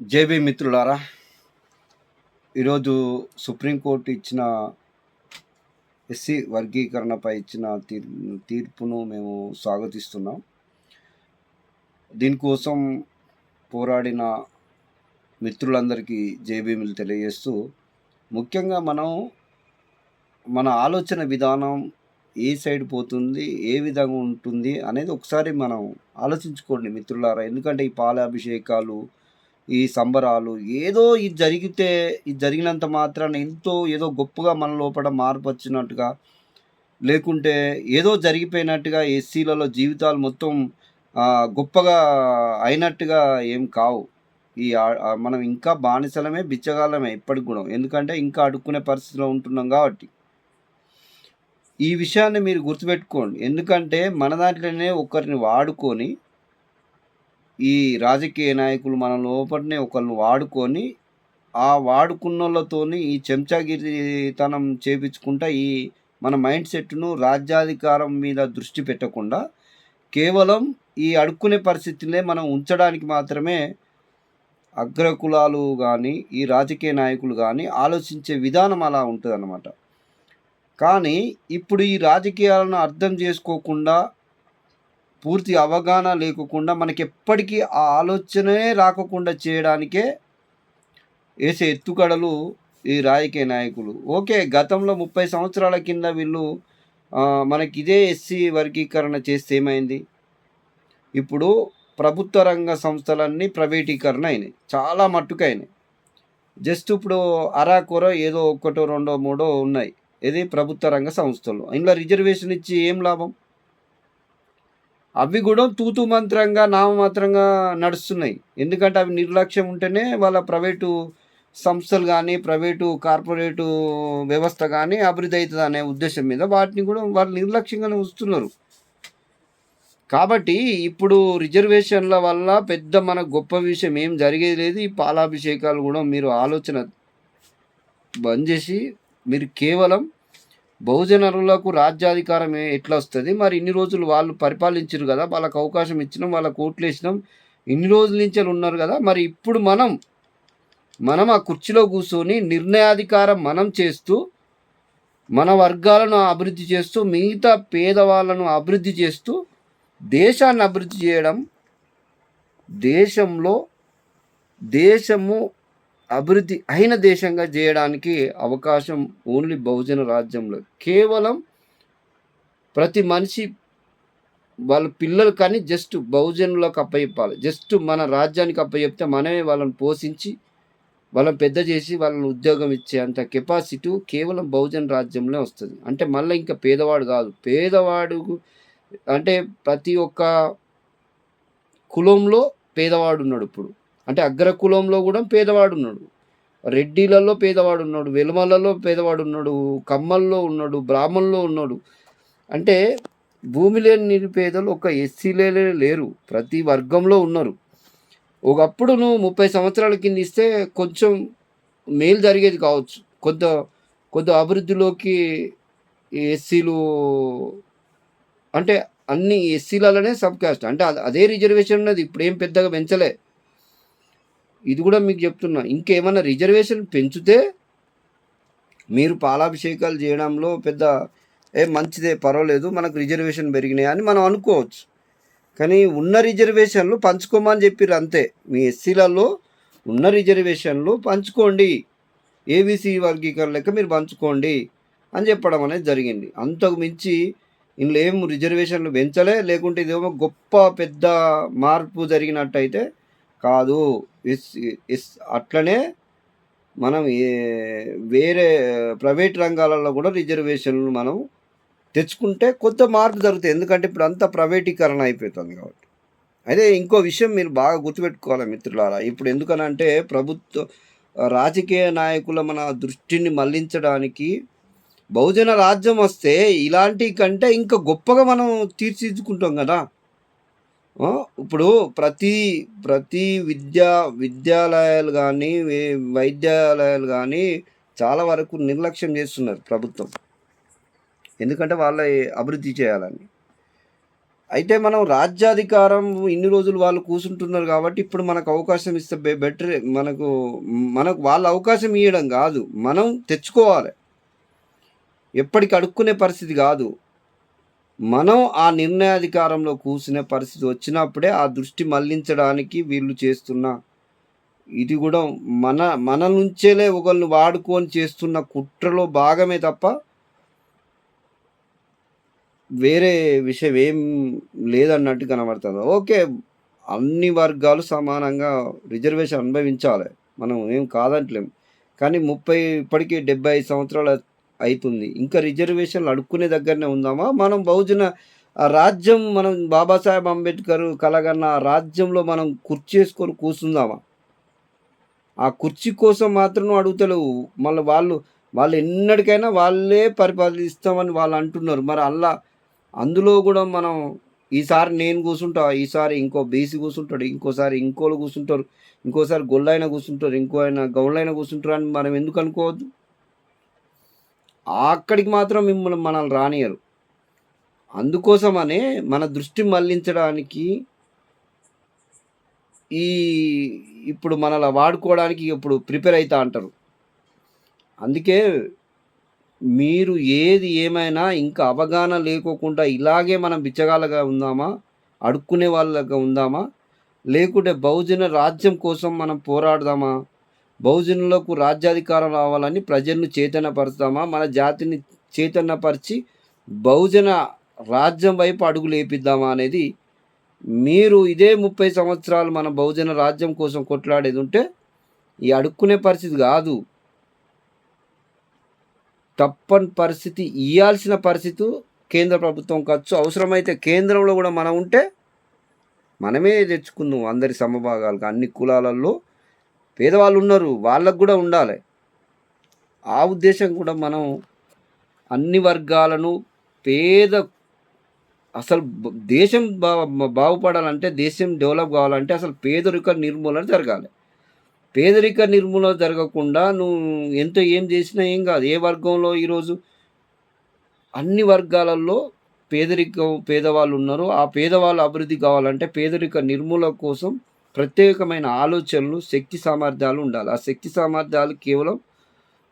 JB మిత్రులారా ఈరోజు supreme court ఇచ్చిన ఎస్సీ వర్గీకరణపై ఇచ్చిన తీర్ తీర్పును మేము స్వాగతిస్తున్నాం. దీనికోసం పోరాడిన మిత్రులందరికీ జేబీములు తెలియజేస్తూ ముఖ్యంగా మనం మన ఆలోచన విధానం ఏ సైడ్ పోతుంది ఏ విధంగా ఉంటుంది అనేది ఒకసారి మనం ఆలోచించుకోండి మిత్రులారా. ఎందుకంటే ఈ పాలాభిషేకాలు ఈ సంబరాలు. ఏదో ఇది జరిగితే ఇది జరిగినంత మాత్రాన ఎంతో ఏదో గొప్పగా మన లోపల మార్పు వచ్చినట్టుగా లేకుంటే ఏదో జరిగిపోయినట్టుగా ఎస్సీలలో జీవితాలు మొత్తం గొప్పగా అయినట్టుగా ఏం కావు. ఈ మనం ఇంకా బానిసలమే బిచ్చగాలమే ఇప్పటికి కూడా. ఎందుకంటే ఇంకా అడుక్కునే పరిస్థితిలో ఉంటున్నాం కాబట్టి. ఈ విషయాన్ని మీరు గుర్తుపెట్టుకోండి. ఎందుకంటే మన దాంట్లోనే ఒకరిని వాడుకొని ఈ రాజకీయ నాయకులు మన లోపలనే ఒకళ్ళు వాడుకొని ఆ వాడుకున్నోళ్ళతోని ఈ చెంచాగిరితనం చేపించుకుంటా ఈ మన మైండ్ సెట్ను రాజ్యాధికారం మీద దృష్టి పెట్టకుండా కేవలం ఈ అడుక్కునే పరిస్థితులే మనం ఉంచడానికి మాత్రమే అగ్రకులాలు కానీ ఈ రాజకీయ నాయకులు కానీ ఆలోచించే విధానం అలా ఉంటుంది కానీ ఇప్పుడు ఈ రాజకీయాలను అర్థం చేసుకోకుండా పూర్తి అవగాహన లేకుండా మనకి ఎప్పటికీ ఆ ఆలోచనే రాకుండా చేయడానికే వేసే ఎత్తుగడలు ఈ రాజకీయ నాయకులు. ఓకే గతంలో ముప్పై సంవత్సరాల కింద వీళ్ళు మనకి ఇదే ఎస్సీ వర్గీకరణ చేస్తే ఏమైంది? ఇప్పుడు ప్రభుత్వ రంగ సంస్థలన్నీ ప్రైవేటీకరణ అయినాయి. చాలా మట్టుకైనాయి. జస్ట్ ఇప్పుడు అరాకొర ఏదో ఒకటో రెండో మూడో ఉన్నాయి. ఇది ప్రభుత్వ రంగ సంస్థలు. ఇందులో రిజర్వేషన్ ఇచ్చి ఏం లాభం? అవి కూడా తూతు మంత్రంగా నామమాత్రంగా నడుస్తున్నాయి. ఎందుకంటే అవి నిర్లక్ష్యం ఉంటేనే వాళ్ళ ప్రైవేటు సంస్థలు కానీ ప్రైవేటు కార్పొరేటు వ్యవస్థ కానీ అభివృద్ధి అవుతుంది అనే ఉద్దేశం మీద వాటిని కూడా వాళ్ళు నిర్లక్ష్యంగానే ఉంచుతున్నారు. కాబట్టి ఇప్పుడు రిజర్వేషన్ల వల్ల పెద్ద మన గొప్ప విషయం ఏం జరిగేది లేదు. ఈ పాలాభిషేకాలు కూడా మీరు ఆలోచన బంద్ చేసి మీరు కేవలం బహుజనులకు రాజ్యాధికారం ఎట్లా వస్తుంది? మరి ఇన్ని రోజులు వాళ్ళు పరిపాలించారు కదా వాళ్ళకు అవకాశం ఇచ్చినాం వాళ్ళకు ఓట్లు వేసినాం ఇన్ని రోజుల నుంచి ఉన్నారు కదా మరి ఇప్పుడు మనం మనం ఆ కుర్చీలో కూర్చొని నిర్ణయాధికారం మనం చేస్తూ మన వర్గాలను అభివృద్ధి చేస్తూ మిగతా పేదవాళ్ళను అభివృద్ధి చేస్తూ దేశాన్ని అభివృద్ధి చేయడం దేశంలో దేశము అభివృద్ధి అయిన దేశంగా చేయడానికి అవకాశం ఓన్లీ బహుజన రాజ్యంలో. కేవలం ప్రతి మనిషి వాళ్ళ పిల్లలు కానీ జస్ట్ బహుజనులకు అప్పచెప్పాలి. జస్ట్ మన రాజ్యానికి అప్పచెప్తే మనమే వాళ్ళని పోషించి వాళ్ళని పెద్ద చేసి వాళ్ళని ఉద్యోగం ఇచ్చే అంత కెపాసిటీ కేవలం బహుజన రాజ్యంలో వస్తుంది. అంటే మళ్ళీ ఇంకా పేదవాడు కాదు. పేదవాడు అంటే ప్రతి ఒక్క కులంలో పేదవాడు ఉన్నాడు ఇప్పుడు. అంటే అగ్ర కులంలో కూడా పేదవాడు ఉన్నాడు రెడ్డిలలో పేదవాడు ఉన్నాడు వెలుమలలో పేదవాడు ఉన్నాడు కమ్మల్లో ఉన్నాడు బ్రాహ్మణుల్లో ఉన్నాడు. అంటే భూమి లేని నిరుపేదలు ఒక ఎస్సీలే లేరు ప్రతి వర్గంలో ఉన్నారు. ఒకప్పుడు నువ్వు ముప్పై సంవత్సరాల కింద ఇస్తే కొంచెం మేలు జరిగేది కావచ్చు. కొంత కొంత అభివృద్ధిలోకి ఎస్సీలు అంటే అన్ని ఎస్సీలలోనే సబ్ కాస్ట్ అంటే అదే రిజర్వేషన్ ఉన్నది ఇప్పుడు ఏం పెద్దగా పెంచలే. ఇది కూడా మీకు చెప్తున్నా. ఇంకేమైనా రిజర్వేషన్ పెంచితే మీరు పాలాభిషేకాలు చేయడంలో పెద్ద ఏ మంచిదే పర్వాలేదు మనకు రిజర్వేషన్ పెరిగినాయి అని మనం అనుకోవచ్చు. కానీ ఉన్న రిజర్వేషన్లు పంచుకోమని చెప్పారు అంతే. మీ ఎస్సీలలో ఉన్న రిజర్వేషన్లు పంచుకోండి. ఏబీసీ వర్గీకరణ లెక్క మీరు పంచుకోండి అని చెప్పడం అనేది జరిగింది. అంతకు మించి ఇందులో ఏం రిజర్వేషన్లు పెంచలే లేకుంటే ఇదేమో గొప్ప పెద్ద మార్పు జరిగినట్టయితే కాదు. ఇస్ ఇస్ అట్లనే మనం వేరే ప్రైవేట్ రంగాలలో కూడా రిజర్వేషన్లు మనం తెచ్చుకుంటే కొంత మార్పు జరుగుతుంది ఎందుకంటే ఇప్పుడు అంతా ప్రైవేటీకరణ అయిపోతుంది కాబట్టి. అదే ఇంకో విషయం మీరు బాగా గుర్తుపెట్టుకోవాలి మిత్రులారా. ఇప్పుడు ఎందుకనంటే ప్రభుత్వ రాజకీయ నాయకుల మన దృష్టిని మళ్ళించడానికి బహుజన రాజ్యం వస్తే ఇలాంటి కంటే ఇంకా గొప్పగా మనం తీర్చిదిద్దుకుంటాం కదా. ఇప్పుడు ప్రతి ప్రతి విద్యా విద్యాలయాలు కానీ వైద్యాలయాలు కానీ చాలా వరకు నిర్లక్ష్యం చేస్తున్నారు ప్రభుత్వం. ఎందుకంటే వాళ్ళ అభివృద్ధి చేయాలని. అయితే మనం రాజ్యాధికారం ఇన్ని రోజులు వాళ్ళు కూర్చుంటున్నారు కాబట్టి ఇప్పుడు మనకు అవకాశం ఇస్తే బెటర్. మనకు మనకు వాళ్ళ అవకాశం ఇవ్వడం కాదు. మనం తెచ్చుకోవాలి. ఎప్పటికి అడుక్కునే పరిస్థితి కాదు. మనం ఆ నిర్ణయాధికారంలో కూర్చునే పరిస్థితి వచ్చినప్పుడే ఆ దృష్టి మళ్ళించడానికి వీళ్ళు చేస్తున్న ఇది కూడా మన మన నుంచేలే ఒకళ్ళు వాడుకొని చేస్తున్న కుట్రలో భాగమే తప్ప వేరే విషయం ఏం లేదన్నట్టు కనబడుతుంది. ఓకే అన్ని వర్గాలు సమానంగా రిజర్వేషన్ అనుభవించాలి. మనం ఏం కాదంటలేం. కానీ ముప్పై ఇప్పటికీ డెబ్బై ఐదు సంవత్సరాల అవుతుంది ఇంకా రిజర్వేషన్లు అడుక్కునే దగ్గరనే ఉందామా? మనం బహుజన రాజ్యం మనం బాబాసాహెబ్ అంబేద్కర్ కలగన్న ఆ రాజ్యంలో మనం కుర్చేసుకొని కూర్చుందామా? ఆ కుర్చీ కోసం మాత్రం అడుగుతలేవు. మళ్ళీ వాళ్ళు వాళ్ళు ఎన్నటికైనా వాళ్ళే పరిపాలిస్తామని వాళ్ళు అంటున్నారు. మరి అల్లా అందులో కూడా మనం ఈసారి నేను కూర్చుంటా ఈసారి ఇంకో బీసీ కూర్చుంటాడు ఇంకోసారి ఇంకోళ్ళు కూర్చుంటారు ఇంకోసారి గొల్లైన కూర్చుంటారు ఇంకో ఆయన గౌళ్ళైన కూర్చుంటారు అని మనం ఎందుకు అనుకోవద్దు? అక్కడికి మాత్రం మిమ్మల్ని మనల్ని రానియరు అందుకోసమనే మన దృష్టి మళ్ళించడానికి ఈ ఇప్పుడు మనలా వాడుకోవడానికి ఇప్పుడు ప్రిపేర్ అవుతా అంటారు. అందుకే మీరు ఏది ఏమైనా ఇంకా అవగాహన లేకోకుండా ఇలాగే మనం బిచ్చగాళ్ళగా ఉందామా? అడుక్కునే వాళ్ళగా ఉందామా? లేకుంటే బహుజన రాజ్యం కోసం మనం పోరాడదామా? బహుజనులకు రాజ్యాధికారం రావాలని ప్రజలను చైతన్యపరుస్తామా? మన జాతిని చైతన్యపరిచి బహుజన రాజ్యం వైపు అడుగులు వేపిద్దామా అనేది మీరు ఇదే ముప్పై సంవత్సరాలు మన బహుజన రాజ్యం కోసం కొట్లాడేది ఉంటే ఈ అడుక్కునే పరిస్థితి కాదు. తప్పని పరిస్థితి ఇవ్వాల్సిన పరిస్థితి కేంద్ర ప్రభుత్వం ఖర్చు. అవసరమైతే కేంద్రంలో కూడా మనం ఉంటే మనమే తెచ్చుకుందాం అందరి సమభాగాలకు అన్ని కులాలలో పేదవాళ్ళు ఉన్నారు వాళ్ళకు కూడా ఉండాలి. ఆ ఉద్దేశం కూడా మనం అన్ని వర్గాలను పేద అసలు దేశం బా బాగుపడాలంటే దేశం డెవలప్ కావాలంటే అసలు పేదరిక నిర్మూలన జరగాలి. పేదరిక నిర్మూలన జరగకుండా నువ్వు ఎంత ఏం చేసినా ఏం కాదు. ఏ వర్గంలో ఈరోజు అన్ని వర్గాలలో పేదరికం పేదవాళ్ళు ఉన్నారు ఆ పేదవాళ్ళు అభివృద్ధి కావాలంటే పేదరిక నిర్మూలన కోసం ప్రత్యేకమైన ఆలోచనలు శక్తి సామర్థ్యాలు ఉండాలి. ఆ శక్తి సామర్థ్యాలు కేవలం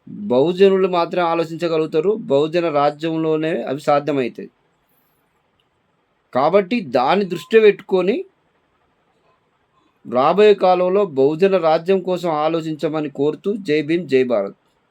బహుజనులు మాత్రమే ఆలోచించగలుగుతారు. బహుజన రాజ్యంలోనే అవి సాధ్యమవుతాయి. కాబట్టి దాని దృష్టి పెట్టుకొని రాబోయే కాలంలో బహుజన రాజ్యం కోసం ఆలోచించమని కోరుతూ జై భీమ్ జై భారత్.